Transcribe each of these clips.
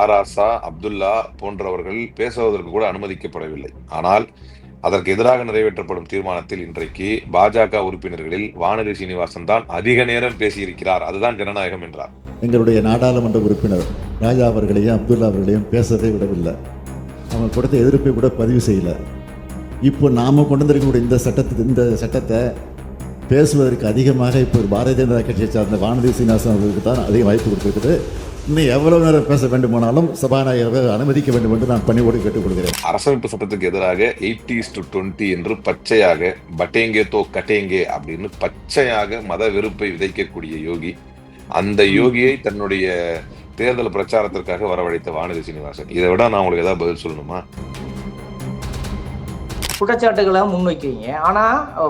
ஆராசா அப்துல்லா போன்றவர்கள் பேசுவதற்கு கூட அனுமதிக்கப்படவில்லை. ஆனால் அதற்கு எதிராக நிறைவேற்றப்படும் தீர்மானத்தில் இன்றைக்கு பாஜக உறுப்பினர்களில் வானதி சீனிவாசன் தான் அதிக நேரம் பேசியிருக்கிறார். அதுதான் ஜனநாயகம் என்றார். எங்களுடைய நாடாளுமன்ற உறுப்பினர் ராஜா அவர்களையும் அப்துல்லா அவர்களையும் பேசவே விடவில்லை. அவங்க கொடுத்த எதிர்ப்பை கூட பதிவு செய்யல. இப்போ நாம் கொண்டு வந்திருக்கக்கூடிய இந்த சட்டத்துக்கு இந்த சட்டத்தை பேசுவதற்கு அதிகமாக இப்போ பாரதிய ஜனதா கட்சியை சார்ந்த வானதி சீனிவாசன் அவர்களுக்கு தான் அதிக வாய்ப்பு கொடுத்துருக்குது. இன்னும் எவ்வளவு நேரம் பேச வேண்டுமானாலும் சபாநாயகர் அனுமதிக்க வேண்டும் என்று நான் பணிவோடு கேட்டுக்கொள்கிறேன். அரசமைப்பு சட்டத்துக்கு எதிராக எயிட்டிஸ் டு டுவெண்ட்டி என்று பச்சையாக பட்டேங்கே தோ கட்டேங்கே அப்படின்னு பச்சையாக மத வெறுப்பை விதைக்கக்கூடிய யோகி அந்த யோகியை தன்னுடைய தேர்தல் பிரச்சாரத்திற்காக வரவழைத்த வானதி சீனிவாசன். இதை விட நான் உங்களுக்கு ஏதாவது பதில் சொல்லணுமா? குற்றச்சாட்டுகளை முன்வைக்கிறீங்க. ஆனா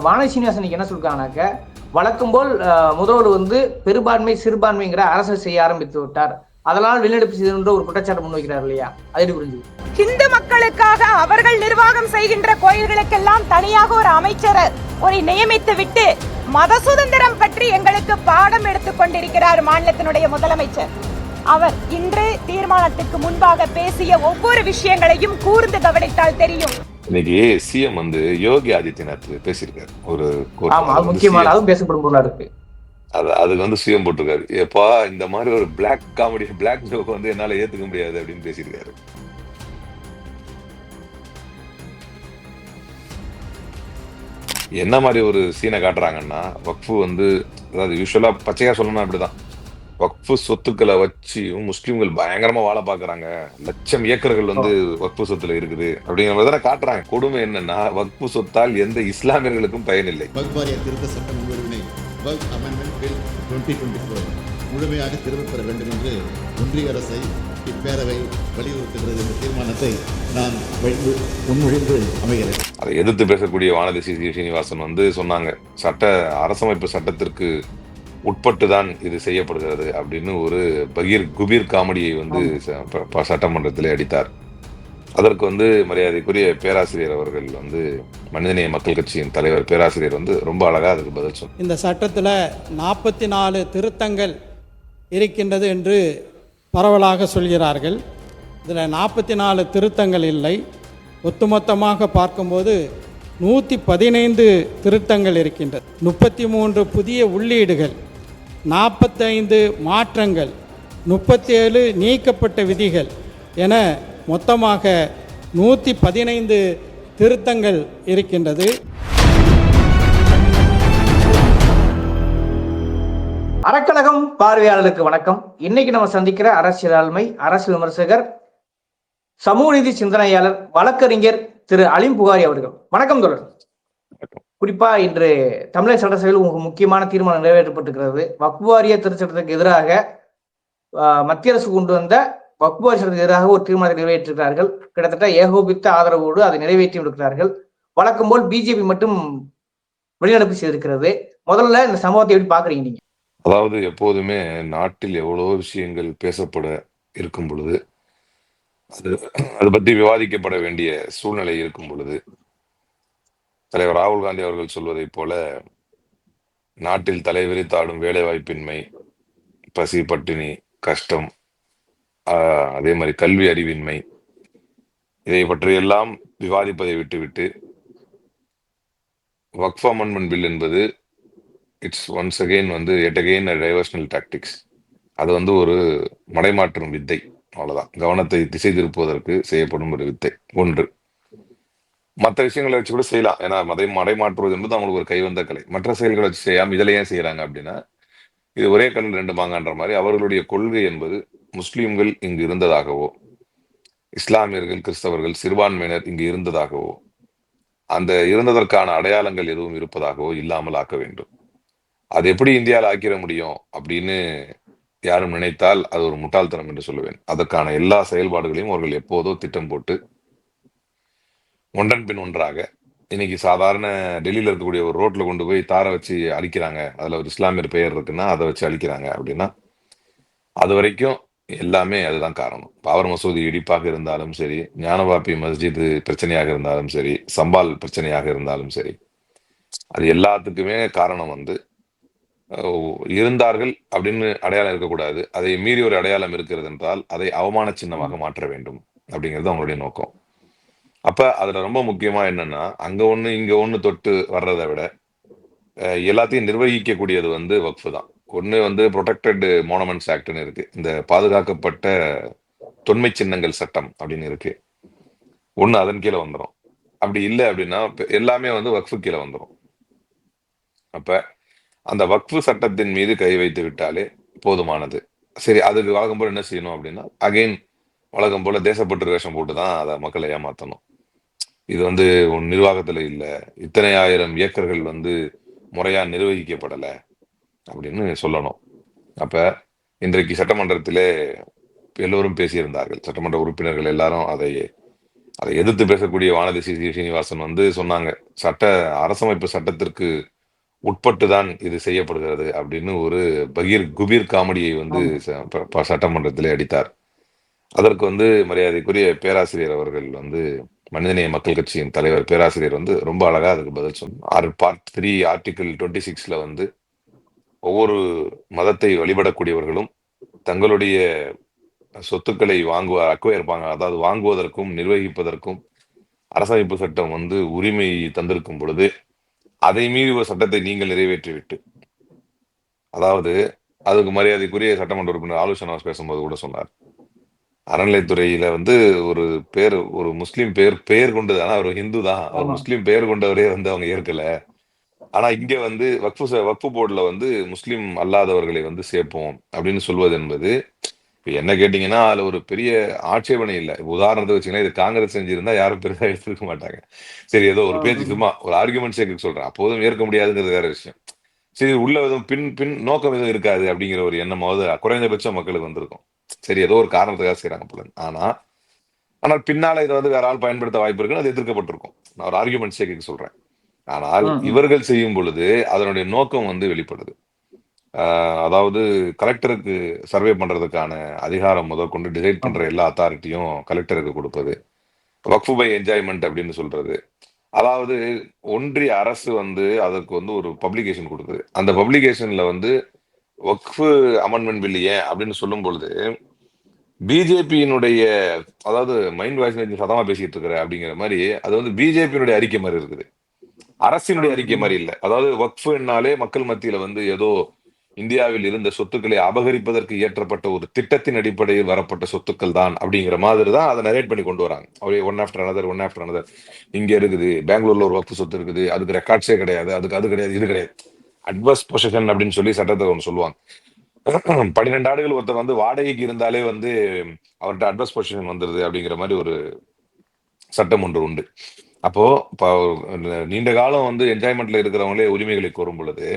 வானதி சீனிவாசன் இன்னைக்கு என்ன சொல்றாங்கனாக்க வழக்கம் போல் முதல்வர் வந்து பெரும்பான்மை சிறுபான்மைங்கிற அரசு செய்ய ஆரம்பித்து விட்டார். அதனால் வெளிநடப்பு செய்த ஒரு குற்றச்சாட்டு முன்வைக்கிறார் இல்லையா? அது புரிஞ்சு. ஹிந்து மக்களுக்காக அவர்கள் நிர்வாகம் செய்கின்ற கோயில்களுக்கெல்லாம் தனியாக ஒரு அமைச்சரை ஒரு நியமித்து விட்டு மத சுதந்திரம் பற்றி எங்களுக்கு பாடம் எடுத்துக் கொண்டிருக்கிறார் மாநிலத்தினுடைய முதலமைச்சர். அவர் இன்று தீர்மானத்துக்கு முன்பாக பேசிய ஒவ்வொரு விஷயங்களையும் கூர்ந்து கவனித்தால் தெரியும். இன்னைக்கு சிஎம் வந்து யோகி ஆதித்யநாத் பேசியிருக்காரு. ஒரு முக்கியமான அதுவும் பேசப்படும் பொருளா இருக்கு. அது அதுக்கு வந்து சிஎம் போட்டிருக்காரு. ஏப்பா இந்த மாதிரி ஒரு பிளாக் காமெடி பிளாக் ஜோக் வந்து என்னால ஏத்துக்க முடியாது அப்படின்னு பேசியிருக்காரு. என்ன மாதிரி ஒரு சீனை காட்டுறாங்கன்னா வக்ஃபு வந்து அதாவது யூஸ்வலா பச்சையா சொல்லணும் அப்படிதான். வக்ஃபு சொத்துக்களை வச்சு முஸ்லிம்கள் பயங்கரமா வாழ பாக்குறாங்க லட்சம் ஏக்கர்கள் வந்து வக்ஃபு சொத்துல இருக்குது. அப்படிங்கிற மாதிரி தானே காட்டுறாங்க. கொடுமை என்னன்னா வக்ஃபு சொத்தால் எந்த இஸ்லாமியர்களுக்கும் பயனில்லை திருத்த சட்ட முன்வரிவினை முழுமையாக திரும்பப் பெற வேண்டும் என்று ஒன்றிய அரசை இப்பேரவை வலியுறுத்துகிறது என்ற தீர்மானத்தை நான் முன்மொழிந்து அமைகிறேன். அதை எதிர்த்து பேசக்கூடிய வானதி சி. சீனிவாசன் வந்து சொன்னாங்க. சட்ட அரசமைப்பு சட்டத்திற்கு உட்பட்டு தான் இது செய்யப்படுகிறது அப்படின்னு ஒரு பகீர் குபீர் காமெடியை வந்து சட்டமன்றத்திலே அடித்தார். அதற்கு வந்து மரியாதைக்குரிய பேராசிரியர் அவர்கள் வந்து மனிதநேய மக்கள் கட்சியின் தலைவர் பேராசிரியர் வந்து ரொம்ப அழகா அதுக்கு பதில் சொன்னார். இந்த சட்டத்தில் நாற்பத்தி நாலு திருத்தங்கள் இருக்கின்றது என்று பரவலாக சொல்கிறார்கள். இதில் நாற்பத்தி நாலு திருத்தங்கள் இல்லை. ஒட்டுமொத்தமாக பார்க்கும்போது நூற்றி பதினைந்து திருத்தங்கள் இருக்கின்றது. முப்பத்தி மூன்று புதிய உள்ளீடுகள். நாற்பத்தைந்து மாற்றங்கள் முப்பத்தேழு நீக்கப்பட்ட விதிகள் என மொத்தமாக நூற்றி பதினைந்து திருத்தங்கள் இருக்கின்றது. அறக்கழகம் பார்வையாளருக்கு வணக்கம். இன்னைக்கு நம்ம சந்திக்கிற அரசியல் ஆளுமை அரசியல் விமர்சகர் சமூக நீதி சிந்தனையாளர் வழக்கறிஞர் திரு அலிம் புகாரி அவர்கள். வணக்கம் தொடர் குறிப்பா இன்று தமிழக சட்டசபையில் முக்கியமான தீர்மானம் நிறைவேற்றப்பட்டிருக்கிறது. வக்பு வாரிய திருச்சட்டத்துக்கு எதிராக மத்திய அரசு கொண்டு வந்த வக்பு வாரிய சட்டத்துக்கு எதிராக ஒரு தீர்மானத்தை நிறைவேற்றிருக்கிறார்கள். கிட்டத்தட்ட ஏகோபித்த ஆதரவோடு அதை நிறைவேற்றி இருக்கிறார்கள் வழக்கம் போல் பிஜேபி மட்டும் வெளிநடப்பு செய்திருக்கிறது. முதல்ல இந்த சம்பவத்தை எப்படி பாக்குறீங்க நீங்க? அதாவது எப்போதுமே நாட்டில் எவ்வளவோ விஷயங்கள் பேசப்பட இருக்கும் பொழுது அது அதை பற்றி விவாதிக்கப்பட வேண்டிய சூழ்நிலை இருக்கும் பொழுது தலைவர் ராகுல் காந்தி அவர்கள் சொல்வதைப் போல நாட்டில் தலைவிரித்தாடும் வேலைவாய்ப்பின்மை பசி பட்டினி கஷ்டம் அதே மாதிரி கல்வி அறிவின்மை இதை பற்றியெல்லாம் விவாதிப்பதை விட்டுவிட்டு வக்ஃப் அமெண்ட்மெண்ட் பில் என்பது இட்ஸ் ஒன்ஸ் அகெயின் வந்து எட் அகெயின் டைவர்ஷனல் டாக்டிக்ஸ். அது வந்து ஒரு மடைமாற்றும் வித்தை அவ்வளோதான் கவனத்தை திசை திருப்புவதற்கு செய்யப்படும் ஒரு வித்தை. ஒன்று. மற்ற விஷயங்களை வச்சு கூட செய்யலாம். ஏன்னா மதை மாற்றுவது என்பது அவங்களுக்கு ஒரு கைவந்த கலை. மற்ற செயல்களை வச்சு செய்யாம இதில் ஏன் செய்கிறாங்க அப்படின்னா இது ஒரே கண்ணில் ரெண்டு மாங்கன்ற மாதிரி அவர்களுடைய கொள்கை என்பது முஸ்லீம்கள் இங்கு இருந்ததாகவோ இஸ்லாமியர்கள் கிறிஸ்தவர்கள் சிறுபான்மையினர் இங்கு இருந்ததாகவோ அந்த இருந்ததற்கான அடையாளங்கள் எதுவும் இருப்பதாகவோ இல்லாமல் ஆக்க வேண்டும். அது எப்படி இந்தியாவில் ஆக்கிட முடியும் அப்படின்னு யாரும் நினைத்தால் அது ஒரு முட்டாள்தனம் என்று சொல்லுவேன். அதற்கான எல்லா செயல்பாடுகளையும் அவர்கள் எப்போதோ திட்டம் போட்டு ஒன்றன் பின் ஒன்றாக. இன்னைக்கு சாதாரண டெல்லியில் இருக்கக்கூடிய ஒரு ரோட்டில் கொண்டு போய் தாரை வச்சு அழிக்கிறாங்க அதில் ஒரு இஸ்லாமியர் பெயர் இருக்குன்னா அதை வச்சு அழிக்கிறாங்க அப்படின்னா அது வரைக்கும் எல்லாமே அதுதான் காரணம். பாபர் மசூதி இடிப்பாக இருந்தாலும் சரி ஞானவாப்பி மஸ்ஜித் பிரச்சனையாக இருந்தாலும் சரி சம்பால் பிரச்சனையாக இருந்தாலும் சரி அது எல்லாத்துக்குமே காரணம் வந்து இருந்தார்கள் அப்படின்னு அடையாளம் இருக்கக்கூடாது. அதை மீறி ஒரு அடையாளம் இருக்கிறது என்றால் அதை அவமான சின்னமாக மாற்ற வேண்டும் அப்படிங்கிறது அவங்களுடைய நோக்கம். அப்போ அதில் ரொம்ப முக்கியமாக என்னென்னா அங்கே ஒன்று இங்கே ஒன்று தொட்டு வர்றதை விட எல்லாத்தையும் நிர்வகிக்கக்கூடியது வந்து வக்ஃபு தான். ஒன்று வந்து ப்ரொடெக்டட் மோனமெண்ட்ஸ் ஆக்ட்னு இருக்குது இந்த பாதுகாக்கப்பட்ட தொன்மை சின்னங்கள் சட்டம் அப்படின்னு இருக்குது ஒன்று அதன் கீழே வந்துடும் அப்படி இல்லை அப்படின்னா எல்லாமே வந்து வக்ஃபு கீழே வந்துடும் அப்போ அந்த வக்ஃபு சட்டத்தின் மீது கை வைத்து விட்டாலே போதுமானது. சரி அதுக்கு வழக்கம் போல் என்ன செய்யணும் அப்படின்னா அகைன் வழக்கம் போல் தேசப்பற்று வேஷம் போட்டு தான் அதை மக்களை ஏமாற்றணும் இது வந்து உன் நிர்வாகத்துல இல்ல. இத்தனை ஆயிரம் ஏக்கர்கள் வந்து முறையா நிர்வகிக்கப்படல அப்படின்னு சொல்லணும். அப்ப இன்றைக்கு சட்டமன்றத்திலே எல்லோரும் பேசியிருந்தார்கள். சட்டமன்ற உறுப்பினர்கள் எல்லாரும் அதை அதை எதிர்த்து பேசக்கூடிய வானதி சி. சீனிவாசன் வந்து சொன்னாங்க சட்ட அரசமைப்பு சட்டத்திற்கு உட்பட்டு தான் இது செய்யப்படுகிறது அப்படின்னு ஒரு பகீர் குபீர் காமெடியை வந்து சட்டமன்றத்திலே அடித்தார். அதற்கு வந்து மரியாதைக்குரிய பேராசிரியர் அவர்கள் வந்து மனிதநேய மக்கள் கட்சியின் தலைவர் பேராசிரியர் வந்து ரொம்ப அழகா அதுக்கு பதில் சொன்னார். பார்ட் த்ரீ ஆர்டிகிள் டுவெண்ட்டி சிக்ஸ்ல வந்து ஒவ்வொரு மதத்தை வழிபடக்கூடியவர்களும் தங்களுடைய சொத்துக்களை வாங்குவ அக்வயர் இருப்பாங்க. அதாவது வாங்குவதற்கும் நிர்வகிப்பதற்கும் அரசமைப்பு சட்டம் வந்து உரிமை தந்திருக்கும் பொழுது அதை மீறி ஒரு சட்டத்தை நீங்கள் நிறைவேற்றிவிட்டு அதாவது அதுக்கு மரியாதைக்குரிய சட்டமன்ற உறுப்பினர் ஆலோசனை பேசும்போது கூட சொன்னார். அறநிலைத்துறையில வந்து ஒரு பேர் ஒரு முஸ்லீம் பேர் பெயர் கொண்டது. ஆனா அவர் ஹிந்து தான். அவர் ஆமா. முஸ்லீம் பெயர் கொண்டவரே வந்து அவங்க ஏற்கல. ஆனா இங்க வந்து வக்ஃபு ச- வக்ஃபு போர்டுல வந்து முஸ்லீம் அல்லாதவர்களை வந்து சேர்ப்போம் அப்படின்னு சொல்வது என்பது இப்ப என்ன கேட்டீங்கன்னா அதுல ஒரு பெரிய ஆட்சேபனை இல்லை. இப்ப உதாரணத்துக்கு வச்சுக்கலாம் இது காங்கிரஸ் செஞ்சிருந்தா யாரும் பெருசா எடுத்துக்க மாட்டாங்க. சரி ஏதோ ஒரு பேச்சு சும்மா ஒரு ஆர்குமெண்ட் சேர்க்க சொல்றேன். அப்போதும் ஏற்க முடியாதுங்கிறது வேற விஷயம். சரி உள்ள எதுவும் பின் பின் நோக்கம் எதுவும் இருக்காது அப்படிங்கிற ஒரு எண்ணமாவது குறைந்தபட்சம் மக்களுக்கு வந்திருக்கும். சரி ஏதோ ஒரு காரணத்துக்காக செய்யறாங்க போல. ஆனா ஆனால் பின்னால இதை வந்து வேற ஆள் பயன்படுத்த வாய்ப்பு இருக்குன்னு அது எதிர்க்கப்பட்டிருக்கும். நான் ஒரு ஆர்குமெண்ட் சேர்க்க சொல்றேன். ஆனால். இவர்கள் செய்யும் பொழுது அதனுடைய நோக்கம் வந்து வெளிப்படுது. அதாவது கலெக்டருக்கு சர்வே பண்றதுக்கான அதிகாரம் முதற்கொண்டு டிசைட் பண்ற எல்லா அத்தாரிட்டியும் கலெக்டருக்கு கொடுப்பது. வக்ஃபு பை என்ஜாய்மெண்ட் அப்படின்னு சொல்றது. அதாவது ஒன்றிய அரசு வந்து அதற்கு வந்து ஒரு பப்ளிகேஷன் கொடுக்குது. அந்த பப்ளிகேஷன்ல வந்து வக்ஃபு அமெண்ட்மெண்ட் பில் ஏன் அப்படின்னு சொல்லும் பொழுது பிஜேபியினுடைய அதாவது மைண்ட் வாய்ஸ் சதமா பேசிட்டு இருக்கிற அப்படிங்கிற மாதிரி அது வந்து பிஜேபியினுடைய அறிக்கை மாதிரி இருக்குது. அரசினுடைய அறிக்கை மாதிரி இல்லை. அதாவது வக்ஃபுனாலே மக்கள் மத்தியில வந்து ஏதோ இந்தியாவில் இருந்த சொத்துக்களை அபகரிப்பதற்கு ஏற்றப்பட்ட ஒரு திட்டத்தின் அடிப்படையில் வரப்பட்ட சொத்துக்கள் தான் அப்படிங்கிற மாதிரி தான் அதை நரேட் பண்ணி கொண்டு வராங்க. அவரே one after another one after another இங்க இருக்குது பெங்களூர்ல ஒரு வக்ஃபு சொத்து இருக்குது அதுக்கு ரெக்கார்ட்ஸே கிடையாது அதுக்கு அது கிடையாது இது கிடையாது. அட்வர்ஸ் பொசிஷன் அப்படின்னு சொல்லி சட்டத்தை ஒன்று சொல்லுவாங்க. பன்னிரெண்டு ஆண்டுகள் ஒருத்தர் வந்து வாடகைக்கு இருந்தாலே வந்து அவர்கிட்ட அட்வர்ஸ் பொசிஷன் வந்துருது அப்படிங்கிற மாதிரி ஒரு சட்டம் ஒன்று உண்டு. அப்போ இப்போ நீண்ட காலம் வந்து என்ஜாய்மெண்ட்ல இருக்கிறவங்களே உரிமைகளை கோரும் பொழுது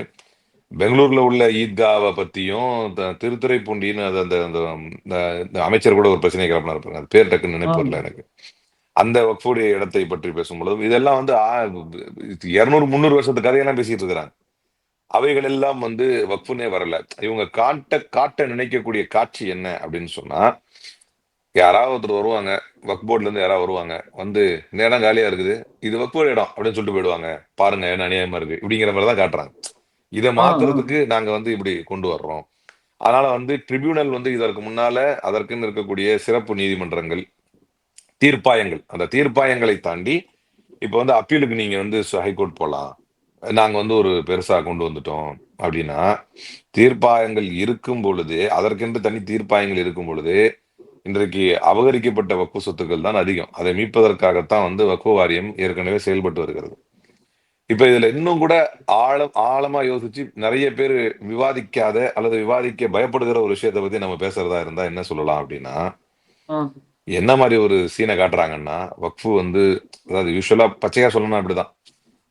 பெங்களூர்ல உள்ள ஈத்காவை பத்தியும் திருத்துறைப்பூண்டின்னு அது அந்த அந்த அமைச்சர் கூட ஒரு பிரச்சனை கிளப்பினா இருப்பாங்க அது பேர் டக்குன்னு நினைப்பு எனக்கு. அந்த வக்ஃபுடைய இடத்தை பற்றி பேசும்பொழுது இதெல்லாம் வந்து இருநூறு முந்நூறு வருஷத்து கதையெல்லாம் பேசிட்டு இருக்கிறாங்க. அவைகள் எல்லாம் வந்து வக்ஃபுனே வரல. இவங்க காட்ட காட்ட நினைக்கக்கூடிய காட்சி என்ன அப்படின்னு சொன்னா யாராவது ஒருத்தர் வருவாங்க வக் போர்ட்ல இருந்து யாராவது வருவாங்க வந்து இந்த இடம் காலியா இருக்குது இது வக்போர்டு இடம் அப்படின்னு சொல்லிட்டு போயிடுவாங்க. பாருங்க என்ன அநியாயமா இருக்கு இப்படிங்கிற மாதிரி தான் காட்டுறாங்க. இதை மாத்துறதுக்கு நாங்க வந்து இப்படி கொண்டு வர்றோம். அதனால வந்து ட்ரிபியூனல் வந்து இதற்கு முன்னால அதற்குன்னு இருக்கக்கூடிய சிறப்பு நீதிமன்றங்கள் தீர்ப்பாயங்கள் அந்த தீர்ப்பாயங்களை தாண்டி இப்போ வந்து அப்பீலுக்கு நீங்க வந்து ஹைகோர்ட் போகலாம் நாங்க வந்து ஒரு பெருசா கொண்டு வந்துட்டோம் அப்படின்னா தீர்ப்பாயங்கள் இருக்கும் பொழுது அதற்கென்று தனி தீர்ப்பாயங்கள் இருக்கும் பொழுது இன்றைக்கு அபகரிக்கப்பட்ட வக்ஃபு சொத்துக்கள் தான் அதிகம். அதை மீட்பதற்காகத்தான் வந்து வக்ஃபு வாரியம் ஏற்கனவே செயல்பட்டு வருகிறது. இப்ப இதுல இன்னும் கூட ஆழம் ஆழமா யோசிச்சு நிறைய பேர் விவாதிக்காத அல்லது விவாதிக்க பயப்படுகிற ஒரு விஷயத்தை பத்தி நம்ம பேசுறதா இருந்தா என்ன சொல்லலாம் அப்படின்னா. என்ன மாதிரி ஒரு சீனை காட்டுறாங்கன்னா வக்ஃபு வந்து அதாவது யூஸ்வலா பச்சையா சொல்லணும் அப்படிதான்.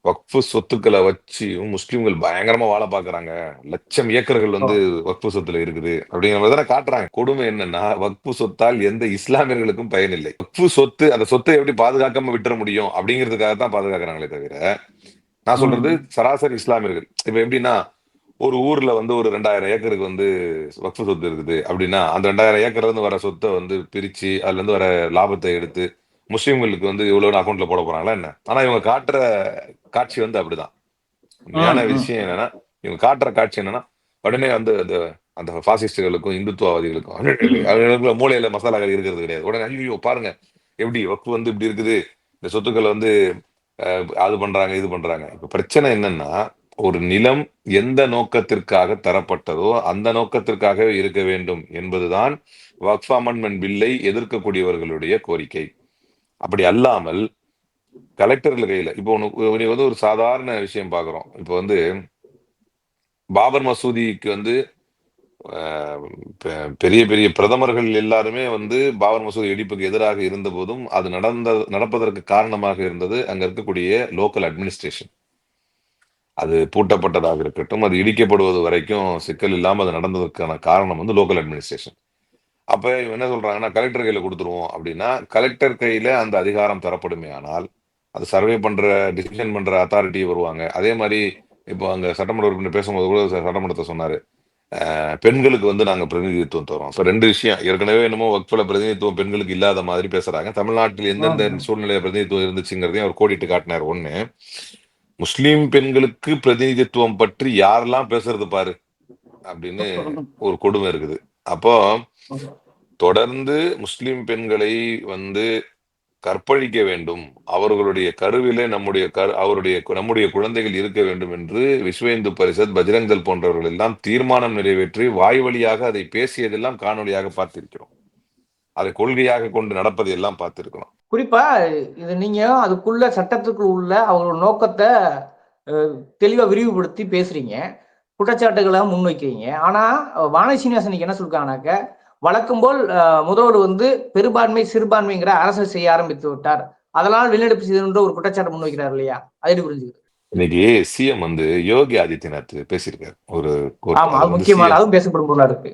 வக்ஃபு சொத்துக்களை வச்சு முஸ்லிம்கள் பயங்கரமா வாழ பாக்குறாங்க. லட்சம் ஏக்கர்கள் வந்து வக்ஃபு சொத்துல இருக்குது. அப்படிங்கிற மாதிரி தானே காட்டுறாங்க. கொடுமை என்னன்னா வக்ஃபு சொத்தால் எந்த இஸ்லாமியர்களுக்கும் பயனில்லை வக்ஃபு சொத்து அந்த சொத்தை எப்படி பாதுகாக்காம விட்டுற முடியும்? அப்படிங்கிறதுக்காக தான் பாதுகாக்கிறாங்களே தவிர நான் சொல்றது சராசரி இஸ்லாமியர்கள். இப்ப எப்படின்னா ஒரு ஊர்ல வந்து ஒரு ரெண்டாயிரம் ஏக்கருக்கு வந்து வக்ஃபு சொத்து இருக்குது. அப்படின்னா அந்த ரெண்டாயிரம் ஏக்கர்ல இருந்து வர சொத்தை வந்து பிரிச்சு அதுல இருந்து வர லாபத்தை எடுத்து முஸ்லிம்களுக்கு வந்து இவ்வளவு அக்கௌண்ட்ல போட போறாங்களா என்ன? ஆனா இவங்க காட்டுற காட்சி வந்து அப்படிதான். உண்மையான. விஷயம் என்னன்னா இவங்க காட்டுற காட்சி என்னன்னா உடனே வந்து அந்த அந்த பாசிஸ்டுகளுக்கும் இந்துத்துவவாதிகளுக்கும் மூளையில மசாலா கறி இருக்கிறது கிடையாது. உடனே ஐயோ பாருங்க. எப்படி வக்கு வந்து இப்படி இருக்குது? இந்த சொத்துக்களை வந்து அது பண்றாங்க இது பண்றாங்க. இப்ப பிரச்சனை என்னன்னா ஒரு நிலம் எந்த நோக்கத்திற்காக தரப்பட்டதோ அந்த நோக்கத்திற்காக இருக்க வேண்டும் என்பதுதான் வக்ஃப் அமெண்ட்மெண்ட் பில்லை எதிர்க்கக்கூடியவர்களுடைய கோரிக்கை. அப்படி அல்லாமல் கலெக்டர்கள் கையில இப்போ உனக்கு நீ வந்து ஒரு சாதாரண விஷயம் பார்க்குறோம் இப்போ வந்து பாபர் மசூதிக்கு வந்து பெ- பெரிய பெரிய பிரதமர்கள் எல்லாருமே வந்து பாபர் மசூதி இடிப்புக்கு எதிராக இருந்த போதும் அது நடந்த நடப்பதற்கு காரணமாக இருந்தது அங்க இருக்கக்கூடிய லோக்கல் அட்மினிஸ்ட்ரேஷன் அது பூட்டப்பட்டதாக இருக்கட்டும் அது இடிக்கப்படுவது வரைக்கும் சிக்கல் இல்லாமல் அது நடந்ததற்கான காரணம் வந்து லோக்கல் அட்மினிஸ்ட்ரேஷன் அப்ப என்ன சொல்றாங்கன்னா கலெக்டர் கையில கொடுத்துருவோம் அப்படின்னா கலெக்டர் கையில அந்த அதிகாரம் தரப்படுமே ஆனால் அது சர்வே பண்ற டிசிஷன் பண்ற அத்தாரிட்டி வருவாங்க. அதே மாதிரி இப்போ அங்க சட்டமன்ற உறுப்பினர் பேசும்போது கூட சட்டமன்றத்தை சொன்னாரு. பெண்களுக்கு வந்து நாங்க பிரதிநிதித்துவம் தரோம் இப்போ ரெண்டு விஷயம். ஏற்கனவே என்னமோ வக்ஃபில் பிரதிநிதித்துவம் பெண்களுக்கு இல்லாத மாதிரி பேசுறாங்க. தமிழ்நாட்டில் எந்தெந்த. சூழ்நிலை பிரதிநிதித்துவம் இருந்துச்சுங்கிறதையும் அவர் கோடிட்டு காட்டினார் ஒண்ணு. முஸ்லீம் பெண்களுக்கு பிரதிநிதித்துவம் பற்றி யாரெல்லாம் பேசுறது பாரு? அப்படின்னு ஒரு கொடுமை இருக்குது. அப்போ தொடர்ந்து முஸ்லிம் பெண்களை வந்து கற்பழிக்க வேண்டும். அவர்களுடைய கருவிலே நம்முடைய கரு அவருடைய நம்முடைய குழந்தைகள் இருக்க வேண்டும் என்று விஸ்வ இந்து பரிஷத் பஜ்ரங்கல் போன்றவர்கள் எல்லாம் தீர்மானம் நிறைவேற்றி வாய் வழியாக அதை பேசியதெல்லாம் காணொலியாக பார்த்திருக்கிறோம். அதை கொள்கையாக கொண்டு நடப்பதை எல்லாம் பார்த்திருக்கிறோம். குறிப்பா இது நீங்க அதுக்குள்ள சட்டத்துக்குள் உள்ள அவங்களோட நோக்கத்தை அஹ், தெளிவா விரிவுபடுத்தி பேசுறீங்க. குற்றச்சாட்டுகளை முன்வைக்கிறீங்க. ஆனா அஹ், வானதி என்ன சொல்லிருக்காங்கனாக்க வழக்கம் போல் முதல்வர் வந்து பெரும்பான்மை சிறுபான்மைங்கிற அரசு செய்ய ஆரம்பித்து விட்டார். அதனால் வெளிநடப்பு செய்துன்ற ஒரு குற்றச்சாட்டு முன்வைக்கிறார் இல்லையா? அது புரிஞ்சுக்கிறது? இன்னைக்கு சிஎம் வந்து யோகி ஆதித்யநாத் பேசியிருக்காரு. ஒரு முக்கியமான அதுவும் பேசப்படும் பொருளா இருக்கு.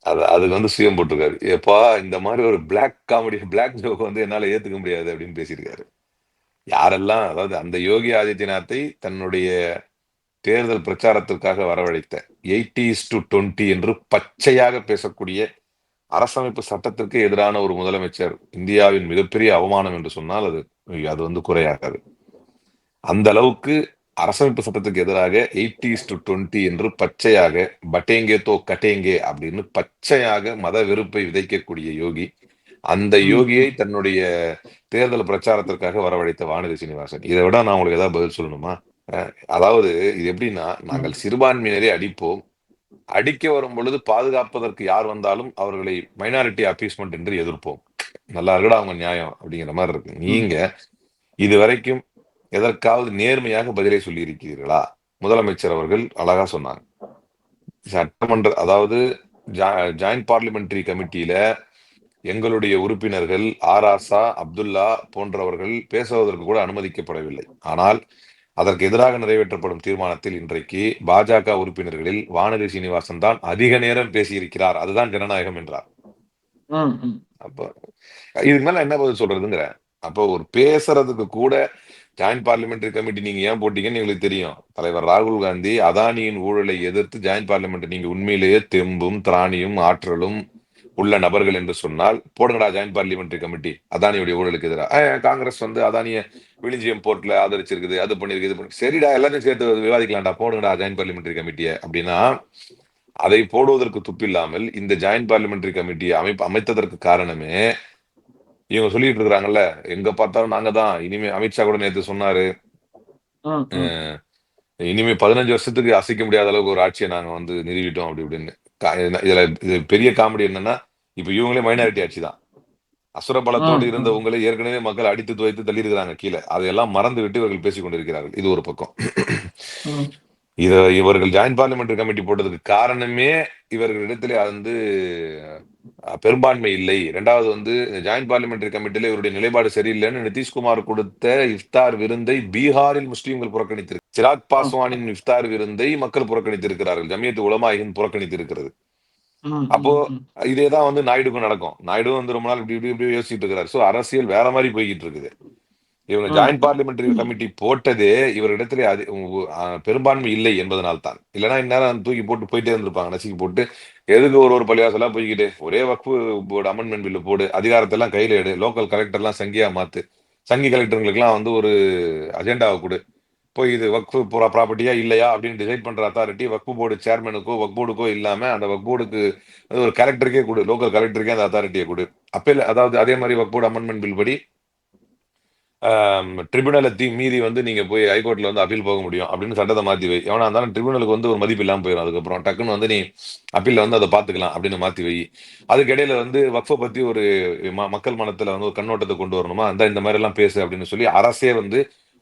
அது அதுக்கு வந்து சிஎம் போட்டிருக்காரு. எப்பா இந்த மாதிரி ஒரு பிளாக் காமெடி பிளாக் ஜோக் வந்து என்னால ஏத்துக்க முடியாது அப்படின்னு பேசியிருக்காரு. யாரெல்லாம் அதாவது அந்த யோகி ஆதித்யநாத்தை தன்னுடைய தேர்தல் பிரச்சாரத்திற்காக வரவழைத்த எயிட்டிஸ் டு டுவெண்ட்டி என்று பச்சையாக பேசக்கூடிய அரசமைப்பு சட்டத்திற்கு எதிரான ஒரு முதலமைச்சர் இந்தியாவின் மிகப்பெரிய அவமானம் என்று சொன்னால் அது அது வந்து குறையாகாது. அந்த அளவுக்கு அரசமைப்பு சட்டத்துக்கு எதிராக எயிட்டிஸ் டு டுவெண்ட்டி என்று பச்சையாக பட்டேங்கே தோ கட்டேங்கே அப்படின்னு பச்சையாக மத வெறுப்பை விதைக்கக்கூடிய யோகி அந்த. யோகியை தன்னுடைய தேர்தல் பிரச்சாரத்திற்காக வரவழைத்த வானதி சீனிவாசன். இதை விட நான் உங்களுக்கு ஏதாவது பதில் சொல்லணுமா? அதாவது இது எப்படின்னா நாங்கள் சிறுபான்மையினரை அடிப்போம் அடிக்க வரும் பொழுது பாதுகாப்பதற்கு யார் வந்தாலும் அவர்களை மைனாரிட்டி அப்பீஸ்மெண்ட் என்று எதிர்ப்போம். நல்லா இருக்கடா அவங்க நியாயம் அப்படிங்கிற மாதிரி இருக்கு. நீங்க இது வரைக்கும் எதற்காவது நேர்மையாக பதிலை சொல்லி இருக்கிறீர்களா முதலமைச்சர் அவர்கள் அழகா சொன்னாங்க. சட்டமன்ற அதாவது ஜாயிண்ட் பார்லிமெண்டரி கமிட்டியில எங்களுடைய உறுப்பினர்கள் ஆராசா அப்துல்லா போன்றவர்கள் பேசுவதற்கு கூட அனுமதிக்கப்படவில்லை. ஆனால் அதற்கு எதிராக நிறைவேற்றப்படும் தீர்மானத்தில் இன்றைக்கு பாஜக உறுப்பினர்களில் வானதி சீனிவாசன் தான் அதிக நேரம் பேசியிருக்கிறார். அதுதான் ஜனநாயகம் என்றார். அப்போ இதுக்கு மேல என்ன பதில் சொல்றதுங்கிற? அப்போ ஒரு பேசுறதுக்கு கூட ஜாயிண்ட் பார்லிமெண்டரி கமிட்டி நீங்க ஏன் போட்டீங்கன்னு எங்களுக்கு தெரியும். தலைவர் ராகுல் காந்தி அதானியின் ஊழலை எதிர்த்து ஜாயிண்ட் பார்லிமெண்ட் நீங்க உண்மையிலேயே தெம்பும் திராணியும் ஆற்றலும் உள்ள நபர்கள் என்று சொன்னால் போடுங்கடா ஜாயிண்ட் பார்லிமெண்டரி கமிட்டி அதானியுடைய ஊழலுக்கு எதிராக காங்கிரஸ் வந்து அதானிய விழிஞ்சியம் போர்ட்ல ஆதரிச்சிருக்குது அது பண்ணிருக்கு இது பண்ணி. சரிடா எல்லாத்தையும் சேர்த்து விவாதிக்கலாம்டா போடுங்கடா ஜாயிண்ட் பார்லிமெண்டரி கமிட்டியை அப்படின்னா அதை போடுவதற்கு துப்பில்லாமல் இந்த ஜாயிண்ட் பார்லிமெண்டரி கமிட்டியை அமைப்பு அமைத்ததற்கு காரணமே இவங்க சொல்லிட்டு இருக்கிறாங்கல்ல எங்க பார்த்தாலும் நாங்க தான். இனிமே அமித்ஷா கூட நேத்து சொன்னாரு. இனிமே பதினஞ்சு வருஷத்துக்கு அசைக்க முடியாத அளவுக்கு ஒரு ஆட்சியை நாங்க வந்து நிறுவிட்டோம் அப்படி இப்படின்னு. இதுல இது பெரிய காமெடி என்னன்னா இப்ப இவங்களே மைனாரிட்டி ஆட்சி தான். அசுர பலத்தோடு. இருந்தவங்களை ஏற்கனவே மக்கள் அடித்து துவைத்து தள்ளி இருக்கிறாங்க கீழே. அதையெல்லாம் மறந்து விட்டு இவர்கள் பேசிக் கொண்டிருக்கிறார்கள் இது ஒரு பக்கம். இத இவர்கள் ஜாயிண்ட் பார்லிமெண்டரி கமிட்டி போட்டதுக்கு காரணமே இவர்களிடத்திலே வந்து பெரும்பான்மை இல்லை. இரண்டாவது வந்து ஜாயிண்ட் பார்லிமெண்டரி கமிட்டியில இவருடைய நிலைப்பாடு சரியில்லைன்னு நிதிஷ்குமார் கொடுத்த இஃப்தார் விருந்தை பீகாரில் முஸ்லீம்கள் புறக்கணித்திருக்கு சிராக் பாஸ்வானின் இஃப்தார் விருந்தை மக்கள் புறக்கணித்திருக்கிறார்கள். ஜமியத்து உலமாயின் புறக்கணித்திருக்கிறது. அப்போ இதேதான் வந்து நாயுடுக்கும் நடக்கும். நாயுடு வந்து ரொம்ப நாள் இப்படி இப்படி இப்படி யோசிச்சுட்டு இருக்கிறாரு. சோ அரசியல் வேற மாதிரி போய்கிட்டு இருக்குது. இவங்க. ஜாயிண்ட் பார்லிமெண்டரி கமிட்டி போட்டதே இவரிடத்திலே அது பெரும்பான்மை இல்லை என்பதனால் தான். இல்லைன்னா இந்நேரம் தூக்கி போட்டு போயிட்டே இருந்திருப்பாங்க. நசுக்கி போட்டு எதுக்கு ஒரு ஒரு பள்ளிவாசலா போய்கிட்டு ஒரே வக்ஃபு போர்டு அமெண்ட்மெண்ட் பில்லு போடு அதிகாரத்தை எல்லாம் கையில எடு லோக்கல் கலெக்டர் எல்லாம் சங்கியா மாத்து சங்கி கலெக்டருங்களுக்குலாம் வந்து ஒரு அஜெண்டாவை கொடு. போய் இது வக்ஃபு ப்ராப்பர்ட்டியா இல்லையா அப்படின்னு டிசைட் பண்ணுற அத்தாரிட்டி வக்ஃபு போர்டு சேர்மனுக்கோ வக் போர்டுக்கோ இல்லாமல் அந்த வக் போர்டுக்கு அது ஒரு கலெக்டருக்கே கொடு லோக்கல் கலெக்டருக்கே அந்த அத்தாரிட்டியை கொடு. அப்பேல அதாவது அதே மாதிரி வக் போர்டு அமெண்ட்மெண்ட் பில் படி ட்ரிபியூனலை தீ மீறி வந்து நீங்கள் போய் ஹைகோர்ட்டில் வந்து அப்பீல் போக முடியும் அப்படின்னு சட்டத்தை மாற்றி வை. எவனா இருந்தாலும் ட்ரிபியூனலுக்கு வந்து ஒரு மதிப்பு இல்லாமல் போயிடும் அதுக்கப்புறம் டக்குன்னு வந்து நீ அப்பீலில் வந்து அதை பார்த்துக்கலாம் அப்படின்னு மாற்றி வை. அதுக்கு இடையில வந்து வக்ஃபை பற்றி ஒரு ம- மக்கள் மனத்தில் வந்து ஒரு கண்ணோட்டத்தை கொண்டு வரணுமா? அந்த இந்த மாதிரிலாம் பேசு அப்படின்னு சொல்லி அரசே வந்து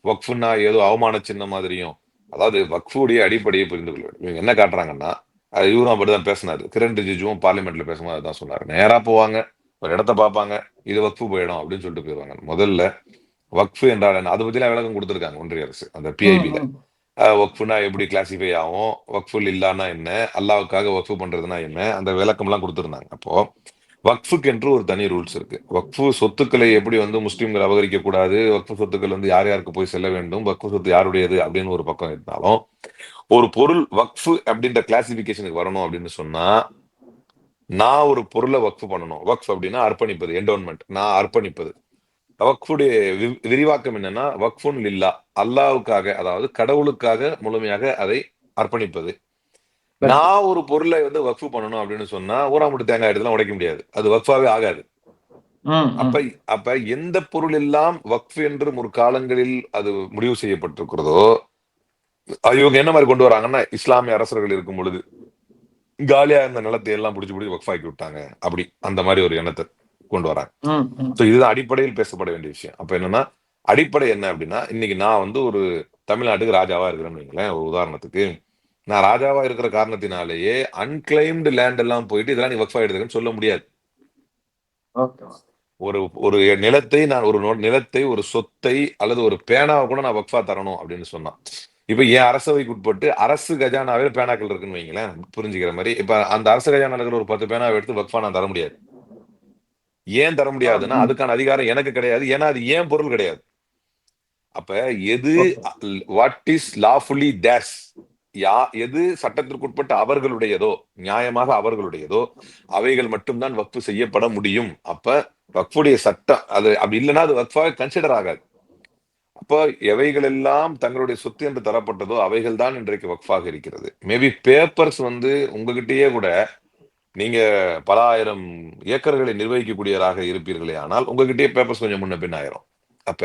வக்ஃபுன்னா ஏதோ அவமான சின்ன மாதிரியும். அதாவது வக்ஃபுடைய அடிப்படையை புரிந்து கொள்ள வேண்டும் இவங்க என்ன காட்டுறாங்கன்னா அது இவரும் அப்படிதான் பேசினாரு. கிரண் ரிஜிஜுவும் பார்லிமெண்ட்ல பேசும்போது அதான் சொன்னாரு. நேரா போவாங்க ஒரு இடத்த பார்ப்பாங்க இது வக்ஃபு போயிடும் அப்படின்னு சொல்லிட்டு போயிடுவாங்க முதல்ல வக்ஃபு என்றால் என்ன? அதை பற்றிலாம் விளக்கம் கொடுத்துருக்காங்க ஒன்றிய அரசு அந்த பிஐபியில் வக்ஃபுனா எப்படி கிளாசிஃபை ஆகும்? வக்ஃபுல் இல்லான்னா என்ன? அல்லாவுக்காக வக்ஃபு பண்றதுனா என்ன? அந்த விளக்கம்லாம் கொடுத்துருந்தாங்க. அப்போ வக்ஃபுக்கு என்று ஒரு தனி ரூல்ஸ் இருக்கு. வக்ஃபு சொத்துக்களை எப்படி வந்து முஸ்லீம்கள் அபகரிக்க கூடாது வக்ஃபு சொத்துக்கள் வந்து யார் யாருக்கு போய் செல்ல வேண்டும்? வக்ஃபு சொத்து யாருடையது? அப்படின்னு ஒரு பக்கம் இருந்தாலும் ஒரு பொருள் வக்ஃபு அப்படின்ற கிளாசிபிகேஷனுக்கு வரணும் அப்படின்னு சொன்னா நான் ஒரு பொருளை வக்ஃபு பண்ணணும். வக்ஃப் அப்படின்னா அர்ப்பணிப்பது என்டோன்மெண்ட் நான் அர்ப்பணிப்பது. வக்ஃபுடைய வி- விரிவாக்கம் என்னன்னா வக்ஃபுன் லில்லா அல்லாவுக்காக அதாவது கடவுளுக்காக முழுமையாக அதை அர்ப்பணிப்பது. நான் ஒரு பொருளை வந்து வக்ஃபு பண்ணணும் அப்படின்னு சொன்னா ஊராமுட்டு தேங்காய் எடுத்துலாம் உடைக்க முடியாது. அது வக்ஃபாவே ஆகாது. அப்ப அப்ப எந்த பொருள் எல்லாம் வக்ஃப் என்று முற்காலங்களில் அது முடிவு செய்யப்பட்டிருக்கிறதோ இவங்க என்ன மாதிரி கொண்டு வராங்கன்னா இஸ்லாமிய அரசர்கள் இருக்கும் பொழுது காலியா இருந்த நிலத்தை எல்லாம் பிடிச்சி பிடிச்சி வக்ஃபாக்கி விட்டாங்க. அப்படி அந்த மாதிரி ஒரு எண்ணத்தை கொண்டு வராங்க. ஸோ இதுதான் அடிப்படையில் பேசப்பட வேண்டிய விஷயம். அப்ப என்னன்னா அடிப்படை என்ன அப்படின்னா இன்னைக்கு நான் வந்து ஒரு தமிழ்நாட்டுக்கு ராஜாவா இருக்கிறேன்னு வைங்களேன் ஒரு உதாரணத்துக்கு. நான் ராஜாவா இருக்கிற காரணத்தினாலேயே அன்கிளைம்டு லேண்ட் எல்லாம் போயிட்டு இதெல்லாம் நீ வக்ஃபா எடுத்துக்கன்னு சொல்ல முடியாது. ஒரு ஒரு நிலத்தை நான் ஒரு நிலத்தை ஒரு சொத்தை அல்லது ஒரு பேனாவை கூட நான் வக்ஃபா தரணும் அப்படின்னு சொன்னான். இப்ப என் அரசவைக்கு உட்பட்டு அரசு கஜானாவே பேனாக்கள் இருக்குன்னு வைங்களேன் புரிஞ்சுக்கிற மாதிரி. இப்ப அந்த அரசு கஜானா இருக்கிற ஒரு பத்து பேனாவை எடுத்து வக்ஃபா நான் தர முடியாது. ஏன் தர முடியாதுன்னா. அதுக்கான அதிகாரம் எனக்கு கிடையாது. ஏன்னா அது ஏன் பொருள் கிடையாது. அப்ப எது வாட் இஸ் லாஃபுல்லி டேஸ் யா எது சட்டத்திற்குட்பட்ட அவர்களுடையதோ நியாயமாக அவர்களுடையதோ அவைகள் மட்டும்தான் வக்ஃபு செய்யப்பட முடியும். அப்ப வக்ஃபுடைய சட்டம் அது அப்படி இல்லைன்னா அது வக்ஃபாக கன்சிடர் ஆகாது. அப்போ எவைகள் எல்லாம் தங்களுடைய சொத்து என்று தரப்பட்டதோ அவைகள் தான் இன்றைக்கு வக்ஃபாக இருக்கிறது. மேபி பேப்பர்ஸ் வந்து உங்ககிட்டயே கூட நீங்க பல ஆயிரம் ஏக்கர்களை நிர்வகிக்கக்கூடியவராக இருப்பீர்களே ஆனால் உங்ககிட்டயே பேப்பர்ஸ் கொஞ்சம் முன்ன பின் ஆயிரும். அப்ப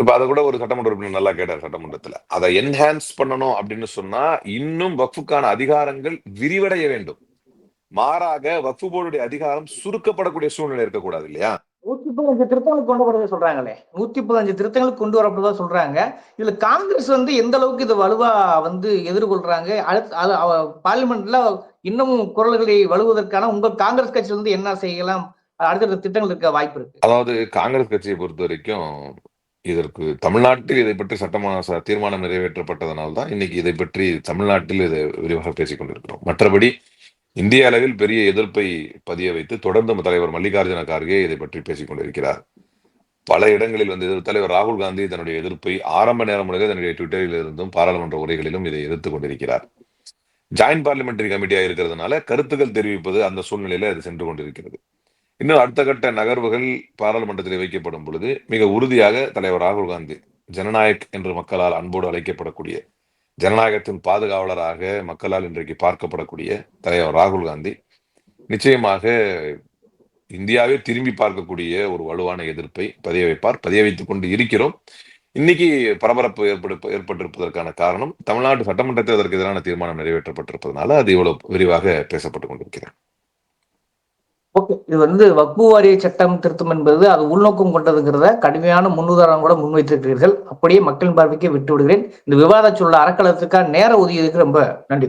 இப்ப அதை கூட ஒரு சட்டமன்ற உறுப்பினர் நல்லா கேட்டார் சட்டமன்றத்துல. அதை என்ஹான்ஸ் பண்ணணும் அப்படின்னு சொன்னா இன்னும் வக்ஃபுக்கான அதிகாரங்கள் விரிவடைய வேண்டும். மாறாக வக்ஃபு போர்டுடைய அதிகாரம் சுருக்கப்படக்கூடிய சூழ்நிலை இருக்கக்கூடாது இல்லையா? நூத்தி பதினஞ்சு திருத்தங்கள் கொண்டு வரதை சொல்றாங்களே. நூத்தி பதினஞ்சு திருத்தங்கள் கொண்டு வரப்படுறதா சொல்றாங்க. இதுல காங்கிரஸ் வந்து எந்த அளவுக்கு இதை வலுவா வந்து எதிர்கொள்றாங்க? அடுத்து பார்லிமெண்ட்ல இன்னமும் குரல்களை வலுவதற்கான உங்க காங்கிரஸ் கட்சி வந்து என்ன செய்யலாம்? அடுத்தடுத்த திட்டங்கள் இருக்க வாய்ப்பு இருக்கு. அதாவது காங்கிரஸ் கட்சியை பொறுத்த வரைக்கும் இதற்கு தமிழ்நாட்டில் இதை பற்றி சட்டமான ச- தீர்மானம் நிறைவேற்றப்பட்டதனால் தான் இன்னைக்கு இதை பற்றி தமிழ்நாட்டில் இதை விரிவாக பேசிக் கொண்டிருக்கிறோம். மற்றபடி இந்திய அளவில் பெரிய எதிர்ப்பை பதிய வைத்து தொடர்ந்து தலைவர் மல்லிகார்ஜுன கார்கே இதை பற்றி பேசிக் கொண்டிருக்கிறார். பல இடங்களில் வந்து எதிர் தலைவர் ராகுல் காந்தி தன்னுடைய எதிர்ப்பை ஆரம்ப நேரம் முதலே தன்னுடைய ட்விட்டரில் இருந்தும் பாராளுமன்ற உரைகளிலும் இதை எதிர்த்து கொண்டிருக்கிறார். ஜாயின்ட் பார்லிமெண்டரி கமிட்டியா இருக்கிறதுனால கருத்துக்கள் தெரிவிப்பது அந்த சூழ்நிலையில அது சென்று கொண்டிருக்கிறது. இன்னும் அடுத்த கட்ட நகர்வுகள் பாராளுமன்றத்தில் வைக்கப்படும் பொழுது மிக உறுதியாக தலைவர் ராகுல் காந்தி ஜனநாயக் என்று மக்களால் அன்போடு அழைக்கப்படக்கூடிய ஜனநாயகத்தின் பாதுகாவலராக மக்களால் இன்றைக்கு பார்க்கப்படக்கூடிய தலைவர் ராகுல் காந்தி நிச்சயமாக இந்தியாவே திரும்பி பார்க்கக்கூடிய ஒரு வலுவான எதிர்ப்பை பதிய வைப்பார் பதிய வைத்துக் கொண்டு இருக்கிறோம். இன்னைக்கு பரபரப்பு ஏற்படு ஏற்பட்டிருப்பதற்கான காரணம் தமிழ்நாடு சட்டமன்றத்தில் அதற்கு எதிரான தீர்மானம் நிறைவேற்றப்பட்டிருப்பதனால அது இவ்வளவு விரிவாக பேசப்பட்டுக் கொண்டிருக்கிறது. ஓகே இது வந்து வக்பு வாரிய சட்டம் திருத்தம் என்பது அது உள்நோக்கம் கொண்டதுங்கிறத கடுமையான முன்னுதாரணம் கூட முன்வைத்திருக்கிறீர்கள். அப்படியே மக்களின் பார்வைக்கு விட்டு விடுகிறேன் இந்த விவாத சொல்ல அறக்கலத்துக்காக நேர ஒதுக்கியதுக்கு ரொம்ப நன்றி.